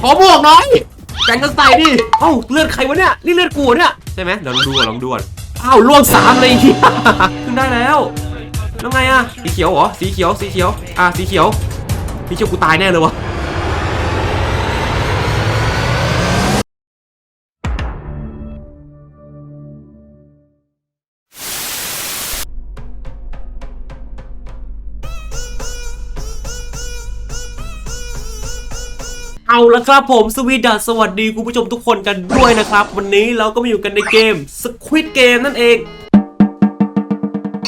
ขอบวกน้อยแกงกันใส่ดิ เอ้าเลือดใครวะเนี่ย นี่เลือดกูเนี่ย ใช่ไหมเดี๋ยวลองดูก่อนลองดูก่อนอ้าวล่วงสามเลยเฮียขึ้นได้แล้วแล้วไงอะสีเขียวเหรอ สีเขียว สีเขียว อะ สีเขียว สีเขียวกูตายแน่เลยวะ เอาละครับผมสวีดัสสวัสดีคุณผู้ชมทุกคนกันด้วยนะครับ วันนี้เราก็มาอยู่กันในเกม Squid Game นั่นเอง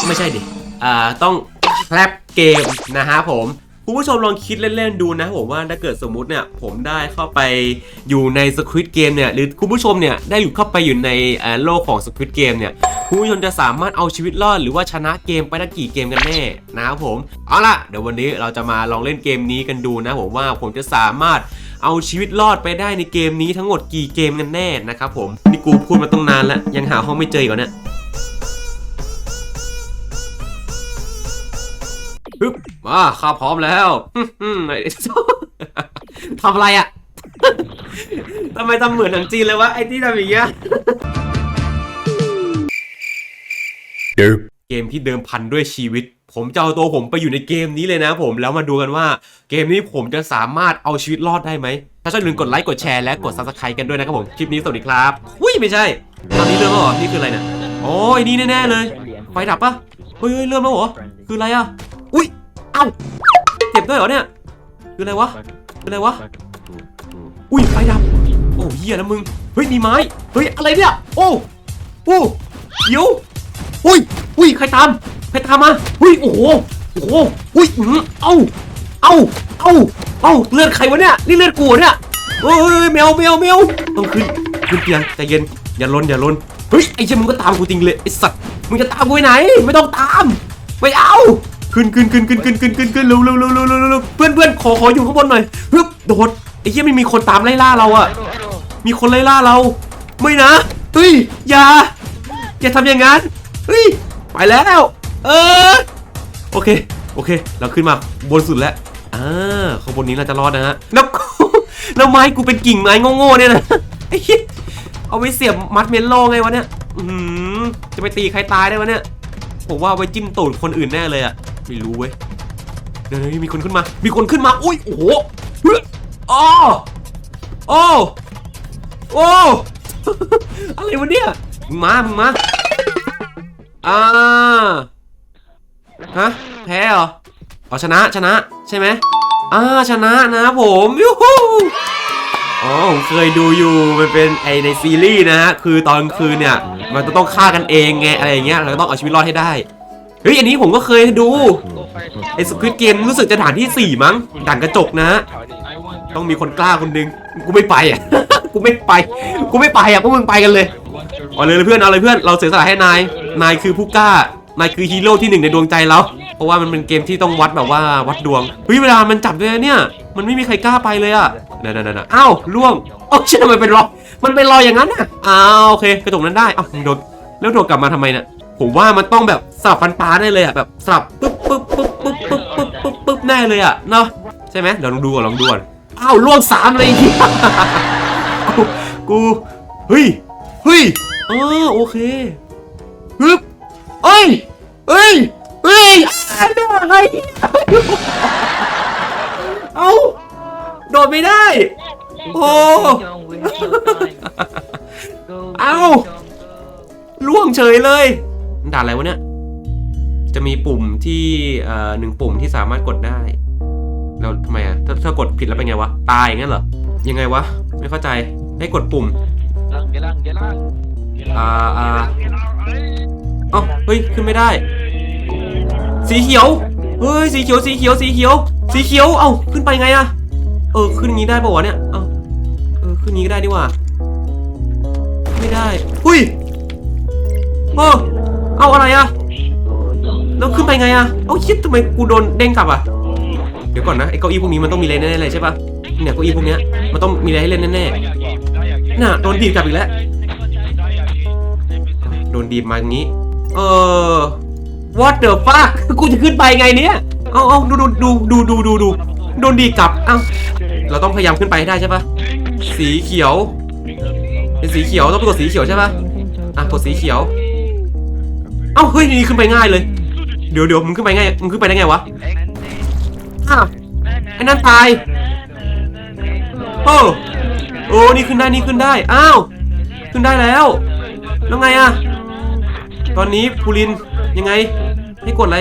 ไม่ใช่ดิ อ่าต้องแคลปเกมนะฮะผม คุณผู้ชมลองคิดเล่น ๆ ดูนะผมว่าถ้าเกิดสมมุติเนี่ย ผมได้เข้าไปอยู่ใน Squid Game เนี่ย หรือคุณผู้ชมเนี่ย ได้อยู่เข้าไปอยู่ในโลกของ Squid Game เนี่ยคุณผู้ชมจะสามารถเอาชีวิตรอดหรือว่าชนะเกมไปได้กี่เกมกันแน่นะครับผม เอาล่ะ เดี๋ยววันนี้เราจะมาลองเล่นเกมนี้กันดูนะผมว่าผมจะสามารถ เอาชีวิตรอดไปได้ในเกมนี้ทั้งหมดกี่เกมกันแน่นะครับผมนี่กูพูดมาตั้งนานแล้ว ยังหาห้องไม่เจออีกเหรอเนี่ยปึ๊บมาข้าพร้อมแล้วฮึ่มฮึ่มไอ้ทำอะไรอะทำไมทำเหมือนหนังจีนเลยวะไอ้ที่ทำอย่างเงี้ยเกมที่เดิมพันด้วยชีวิต ผมจะเอาตัวผมไปอยู่ในเกมนี้เลยนะผมแล้วมาดูกันว่าเกมนี้ผมจะสามารถเอาชีวิตรอดได้ไหม ถ้าชอบอย่าลืมกดไลค์กดแชร์และกด subscribe กันด้วยนะครับผม คลิปนี้สวัสดีครับอุ้ยไม่ใช่ตอนนี้เริ่มแล้วเหรอนี่คืออะไรเนี่ยโอ้ยนี่แน่ๆเลย ไฟดับปะเฮ้ยเริ่มแล้วเหรอคืออะไรอะอุ้ยเอ้าเจ็บด้วยเหรอเนี่ยคืออะไรวะคืออะไรวะอุ้ยไฟดับโอ้เฮียแล้วมึงเฮ้ยมีไม้เฮ้ยอะไรเนี่ยโอ้โอ้เดี๋ยว อุ้ยอุ้ยใครตามใครตามมาอุ้ยโอ้โหโอ้โหอุ้ยเอ้าเอ้าเอ้าเอ้าเลือดใครวะเนี่ยนี่เลือดกูเนี่ยเฮ้ยแมวแมวแมวต้องขึ้นขึ้นเตียงใจเย็นอย่าลนอย่าลนเฮ้ยไอ้เชี่ยมึงก็ตามกูจริงเลยไอ้สัตว์มึงจะตามกูไปไหน ไม่ต้องตามไม่เอาขึ้นขึ้นขึ้นขึ้นขึ้นขึ้นขึ้นขึ้นเร็วเร็วเร็วเร็วเร็วเร็วเพื่อนเพื่อนขอขออยู่ข้างบนหน่อยฮึบโดดไอ้เชี่ยไม่มีคนตามไล่ล่าเราอะมีคนไล่ล่าเรา ไม่นะเฮ้ยอย่าอย่าทำอย่างนั้น เฮ้ยไปแล้ว เออโอเค โอเค เราขึ้นมาบนสุดแล้วอ่าข้างบนนี้เราจะรอดนะฮะแล้วกูแล้วไม้กูเป็นกิ่งไม้โง่ๆเนี่ยนะไอ้เอาไว้เสียบมัดเมลโล่ไงวะเนี่ยอือหือจะไปตีใครตายได้วะเนี่ยผมว่าไว้จิ้มตูดคนอื่นแน่เลยอะไม่รู้เว้ยเดี๋ยวมีคนขึ้นมา มีคนขึ้นมาอุ้ยโอ้โหอ้โอ้โอ้อะไรวะเนี่ยมึงมามึงมา อ่าฮะแพ้เหรออ๋อชนะชนะใช่ไหมอ่าชนะนะผมยูฮูอ๋อผมเคยดูอยู่มันเป็นไอในซีรีส์นะฮะคือตอนคืนเนี่ยมันจะต้องฆ่ากันเองไงอะไรอย่างเงี้ยเราก็ต้องเอาชีวิตรอดให้ได้เฮ้ยอันนี้ผมก็เคยดูไอสควิตเกมรู้สึกจะด่านที่ 4 มั้งด่านกระจกนะฮะต้องมีคนกล้าคนหนึงกูไม่ไปอะกูไม่ไป กูไม่ไปอะพวกมึงไปกันเลยเอาเลยเพื่อนเอาเลยเพื่อนเราเสียสละให้นายนายคือผู้กล้า นายคือฮีโร่ที่หนึ่งในดวงใจเรา เพราะว่ามันเป็นเกมที่ต้องวัดแบบว่าวัดดวงเฮ้ยเวลามันจับด้วยนะเนี่ย มันไม่มีใครกล้าไปเลยอะนั่นๆๆอ้าวล่วงโอ้ชิทำไมเป็นรอยมันเป็นรอยอย่างนั้นอะอ้าวโอเคกระจกนั้นได้อ้าวโดนแล้วโดดกลับมาทำไมเนี่ยผมว่ามันต้องแบบสลับฟันปลาได้เลยอะแบบสลับปึ๊บปึ๊บปึ๊บปึ๊บปึ๊บปึ๊บปึ๊บปึ๊บแน่เลยอะเนาะใช่ไหมเดี๋ยวลองดูก่อนลองดูก่อนอ้าวล่วงสามเลยไอ้เหี้ยกูกูเฮ้ยเฮ้ยเออโอเค ฮึบเอ้ยเอ้ยเอ้ยอะไรเอ้าโดดไม่ได้ โอ้ เอ้าล่วงเฉยเลยมันด่าอะไรวะเนี่ย จะมีปุ่มที่เอ่อหนึ่งปุ่มที่สามารถกดได้ แล้วทำไมอะถ้าถ้ากดผิดแล้วเป็นไงวะ ตายอย่างนั้นเหรอ ยังไงวะ ไม่เข้าใจ ให้กดปุ่ม อ่าอ่าเอ้าเฮ้ยขึ้นไม่ได้ สีเขียวเฮ้ยสีเขียวสีเขียวสีเขียว สีเขียว เอ้าขึ้นไปไงอะเออขึ้นงี้ได้ป่าวะเนี่ยเอ้าเออขึ้นงี้ก็ได้ดีว่า ไม่ได้หุ้ยเออเอาอะไรอะแล้วขึ้นไปไงอะเอ้าคิดทำไมกูโดนเด้งกลับอะเดี๋ยวก่อนนะไอ้เก้าอี้พวกนี้มันต้องมีอะไรแน่ๆเลยใช่ปะเนี่ยเก้าอี้พวกเนี้ยมันต้องมีอะไรให้เล่นแน่ๆน่ะโดนดีดกลับอีกแล้ว โดนดีดมาอย่างนี้ เออ what the fuck กูจะขึ้นไปไงเนี่ย เอาเอาดูดูดูดูดูดูดูโดนดีดกลับ เอ้า เราต้องพยายามขึ้นไปให้ได้ใช่ปะสีเขียว เป็นสีเขียวต้องไปกดสีเขียวใช่ปะอะกดสีเขียว เอ้าเฮ้ยนี่ขึ้นไปง่ายเลย เดี๋ยวเดี๋ยวมึงขึ้นไปง่ายมึงขึ้นไปได้ไงวะอ้าวไอ้นั่นตายโอ้โอ้นี่ขึ้นได้นี่ขึ้นได้ อ้าว ขึ้นได้แล้ว แล้วไงอะ ตอนนี้ภูรินยังไง ให้กดอะไร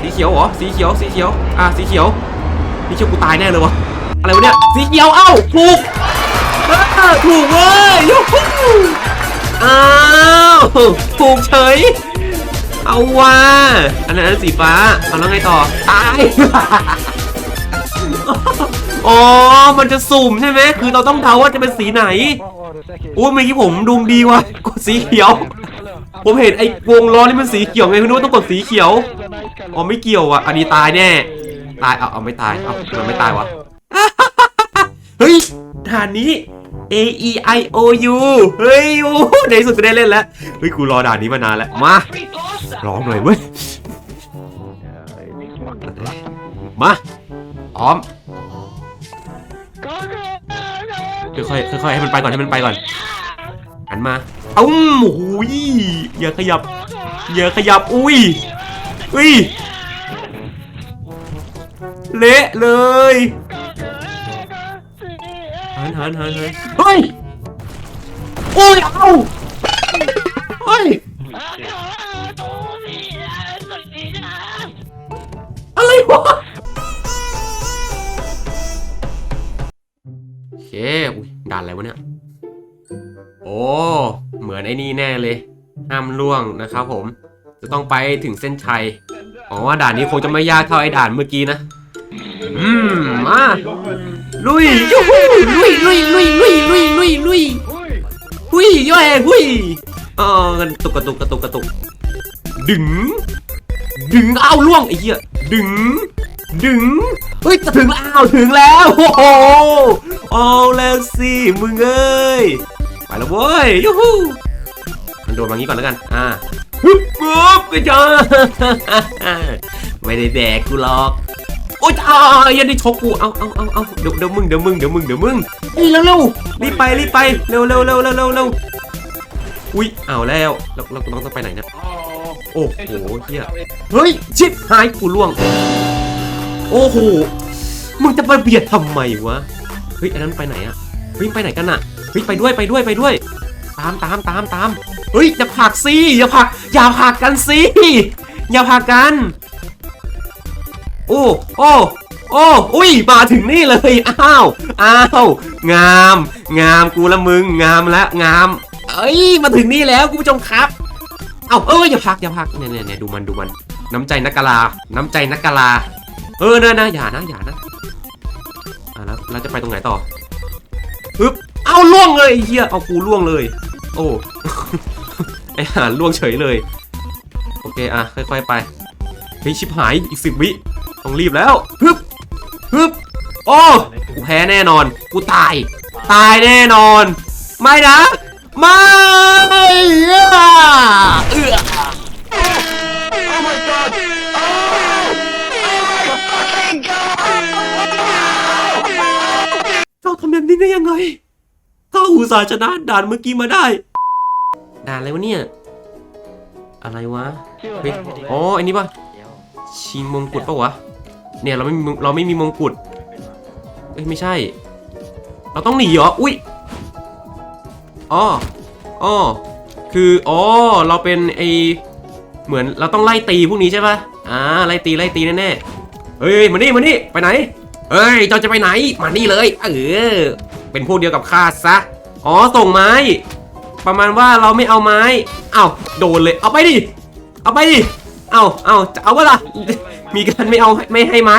สีเขียวเหรอสีเขียวสีเขียวอะสีเขียวนี่เชื่อกูตายแน่เลยวะอะไรวะเนี่ยสีเขียวเอ้าถูกถูกเว้ยยูฮูอ้าวถูกเฉยเอาว่ะอันนั้นสีฟ้าเอาแล้วไงต่อตายอ๋อ มันจะสุ่มใช่ไหม คือเราต้องเดาว่าจะเป็นสีไหนอุ้เมื่อกี้ผมดวงดีว่ะกดสีเขียว ผมเห็นไอ้วงล้อนี่มันสีเขียวไงคุณนึกว่าต้องกดสีเขียวอ๋อไม่เกี่ยวอะอันนี้ตายแน่ตายเอาเอาไม่ตายเอามันไม่ตายวะเฮ้ยด่านนี้ A E I O U เฮ้ยโอ้ในสุดก็ได้เล่นแล้วเฮ้ยกูรอด่านนี้มานานแล้วมาร้องหน่อยเว้ยมาพร้อมค่อยค่อยให้มันไปก่อนให้มันไปก่อนหันมา เอ้าโอ้โหยอย่าขยับ อย่าขยับ อุ้ย อุ้ย เละเลยหันหันหันหันเฮ้ยโอ้ย เอ้าเฮ้ย อะไรวะโอเค อุ้ยด่านอะไรวะเนี่ย ห้ามล่วงนะครับผม จะต้องไปถึงเส้นชัยหวังว่าด่านนี้คงจะไม่ยากเท่าไอ้ด่านเมื่อกี้นะ อืมมาลุยยูฮูลุยลุยลุยลุยลุยลุยลุยหุยย่อยหุยเออกระตุกกระตุกกระตุกกระตุก ดึง ดึงอ้าวล่วงไอ้เหี้ยดึง ดึง เฮ้ยจะถึงแล้วอ้าวถึงแล้วโอ้โหเอาแล้วสิมึงเอ้ยไปแล้วเว้ยยูฮู มันโดนมางี้ก่อนแล้วกัน อ่าฮึบปุ๊บกระจายไม่ได้แดกกูหรอกโอ๊ยอ่าอย่าได้ชกกู เอาเอาเอาเอาเดี๋ยวเดี๋ยวมึงเดี๋ยวมึงเดี๋ยวมึงเดี๋ยวมึงเฮ้ยเร็วเร็วรีบไปรีบไปเร็วเร็วเร็วเร็วเร็วเร็วอุ้ยเอาแล้วเราเราต้องต้องไปไหนเนะโอ้โหเฮียเฮ้ยชิบหายกูล่วง โอ้โหมึงจะมาเบียดทำไมวะเฮ้ยอันนั้นไปไหนอะเฮ้ยไปไหนกันอะเฮ้ยไปด้วยไปด้วยไปด้วย ตามตามตามตามเฮ้ยอย่าผักสิอย่าผักอย่าผักกันสิอย่าผักกัน โอ้โอ้โอ้อุ้ยมาถึงนี่เลยอ้าวอ้าวงาม งามกูละมึงงามละงาม เอ้ยมาถึงนี่แล้วคุณผู้ชมครับ เอาเอ้ยอย่าพักอย่าพักเนี่ยเนี่ยเนี่ยดูมันดูมัน น้ำใจนักกะลา น้ำใจนักกะลา เออนะนะอย่านะอย่านะอะแล้วเราจะไปตรงไหนต่อปึ๊บ เอาล่วงเลยไอ้เฮียเอากูล่วงเลย โอ้ไอหานล่วงเฉยเลย โอเคอะค่อยๆไปเฮ้ยชิบหายอีกสิบวิต้องรีบแล้วฮึบฮึบโอ้กูแพ้แน่นอน กูตาย ตายแน่นอน ไม่นะ ไม่อะเอื้อเจ้าทำแบบนี้ได้ยังไง ข้าอุตส่าห์ชนะด่านเมื่อกี้มาได้ ด่านอะไรวะเนี่ย อะไรวะเฮ้ยอ๋ออันนี้ปะชิงมงกุฎปะวะ เนี่ยเราไม่มีเราไม่มีมงกุฎเอ้ยไม่ใช่ เราต้องหนีเหรอ อุ้ยอ๋ออ๋อคือ อ๋อ เราเป็นไอเหมือนเราต้องไล่ตีพวกนี้ใช่ปะอ่า ไล่ตีไล่ตีแน่ๆเฮ้ยมานี่มานี่ไปไหน เฮ้ยเจ้าจะไปไหน มานี่เลย เออ เป็นพวกเดียวกับข้าซะ อ๋อส่งไม้ ประมาณว่าเราไม่เอาไม้ เอ้าโดนเลย เอาไปดิ เอาไปดิ เอ้าเอ้าจะเอาวะล่ะมีการไม่เอาไม่ให้ไม้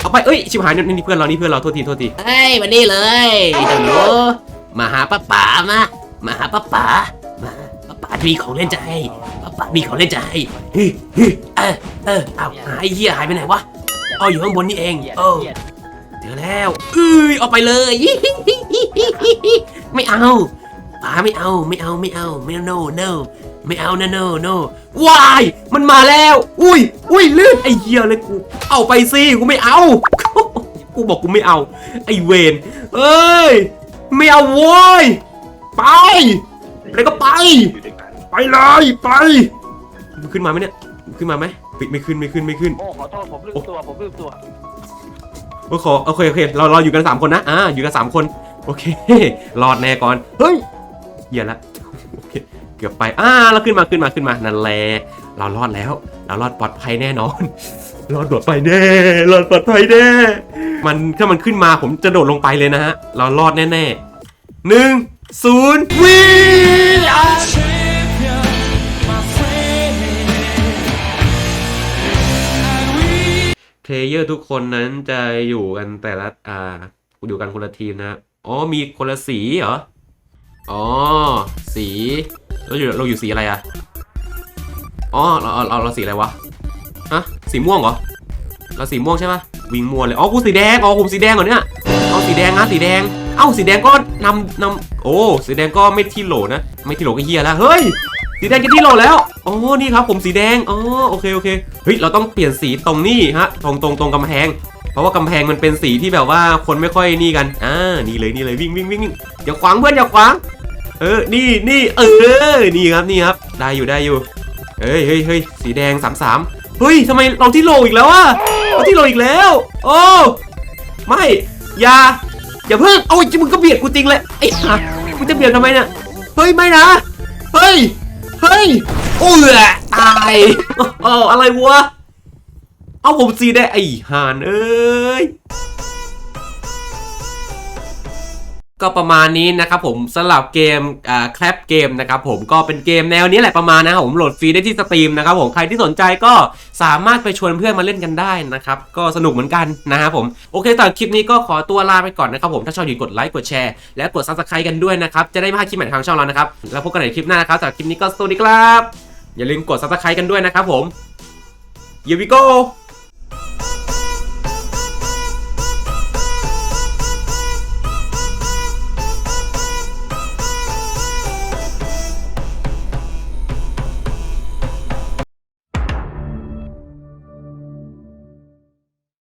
เอาไปเอ้ยชิบหายนี่นี่เพื่อนเรานี่เพื่อนเราโทษทีโทษทีเฮ้ยมานี่เลยเจ้าหนูมาหาป้าป๋ามา มาหาป้าป๋ามาป้าป๋ามีของเล่นจะให้ป้าป๋ามีของเล่นจะให้เฮ้ยเฮ้ยเออเออเอาหายเหี้ยหายไปไหนวะเอาอยู่ข้างบนนี่เองเออ เจอแล้วเอ้ยเอาไปเลย ไม่เอาป๋าไม่เอาไม่เอาไม่เอาไม่เอา no no ไม่เอา no no no วายมันมาแล้ว อุ้ยอุ้ยลื่นไอ้เหี้ยเลยกูเอาไปสิกูไม่เอา กูบอกกูไม่เอา ไอเวนเอ้ยไม่เอาโว้ยไปไปก็ไป ไปเลยไปมันขึ้นมาไหมเนี่ยขึ้นมาไหมไม่ไม่ขึ้นไม่ขึ้นไม่ขึ้นโอ้ขอโทษผมลืมตัวผมลืมตัว โอ้ขอโอเคโอเคเราเราอยู่กันสามคนนะอ่าอยู่กันสามคนโอเครอดแน่ก่อนเฮ้ยเหี้ยละโอเคเกือบไปอ่าเราขึ้นมาขึ้นมาขึ้นมานั่นแหละเรารอดแล้ว เรารอดปลอดภัยแน่นอนรอดปลอดภัยแน่รอดปลอดภัยแน่มันถ้ามันขึ้นมาผมจะโดดลงไปเลยนะฮะเรารอดแน่ๆหนึ่งศูนย์วิ่ง ลเยอร์ทุกคนนั้นจะอยู่กันแต่ละอ่าอยู่กันคนละทีมนะ อ๋อมีคนละสีเหรอ อ๋อ สีเราอยู่เราอยู่สีอะไรอะอ๋อเราเราเราเราสีอะไรวะฮะสีม่วงเหรอเราสีม่วงใช่ปะวิ่งม่วงเลยอ๋อกูสีแดงอ๋อผมสีแดงเหรอเนี่ยเอาสีแดงนะสีแดงเอ้าสีแดงก็นำนำโอ้สีแดงก็ไม่ที่โหลนะ ไม่ที่โหลก็เฮียแล้วเฮ้ย สีแดงจะที่โหลแล้วอ๋อนี่ครับ ผมสีแดงอ๋อโอเคโอเคเฮ้ยเราต้องเปลี่ยนสีตรงนี้ฮะตรงตรงตรงกำแพง เพราะว่ากำแพงมันเป็นสีที่แบบว่าคนไม่ค่อยนี่กันอ่านี่เลยนี่เลยวิ่งวิ่งวิ่งอย่าขวางเพื่อนอย่าขวางเออนี่นี่เออนี่ครับนี่ครับ ได้อยู่ได้อยู่เฮ้ยเฮ้ยเฮ้ยสีแดงสามสามเฮ้ยทำไมเราที่โลอีกแล้วอะเราที่โลอีกแล้ว โอ้ไม่อย่าอย่าเพิ่งโอ้ยมึงก็เบียดกูจริงเลยไอ้ห่ามึงจะเบียดทำไมเนี่ยเฮ้ยไม่นะเฮ้ย เฮ้ยโอ้ยตายเอออะไรวะ เอาผมสีได้ไอ้ห่านเอ้ย ก็ประมาณนี้นะครับผมสำหรับเกมอ่าแคลปเกมนะครับผมก็เป็นเกมแนวนี้แหละประมาณนะครับผมโหลดฟรีได้ที่สตรีมนะครับผมใครที่สนใจก็สามารถไปชวนเพื่อนมาเล่นกันได้นะครับก็สนุกเหมือนกันนะครับผมโอเคต่คลิปนี้ก็ขอตัวลาไปก่อนนะครับผมถ้าชอบอย่าลืมกดไลค์กดแชร์และกดซับสไครต์กันด้วยนะครับจะได้ไม่พลาดคลิปใหม่ทางช่องเรานะครับแล้วพบกันในคลิปหน้านะครับสำหรับคลิปนี้ก็สวัสดีครับ อย่าลืมกดซับสไครต์กันด้วยนะครับผม Here we go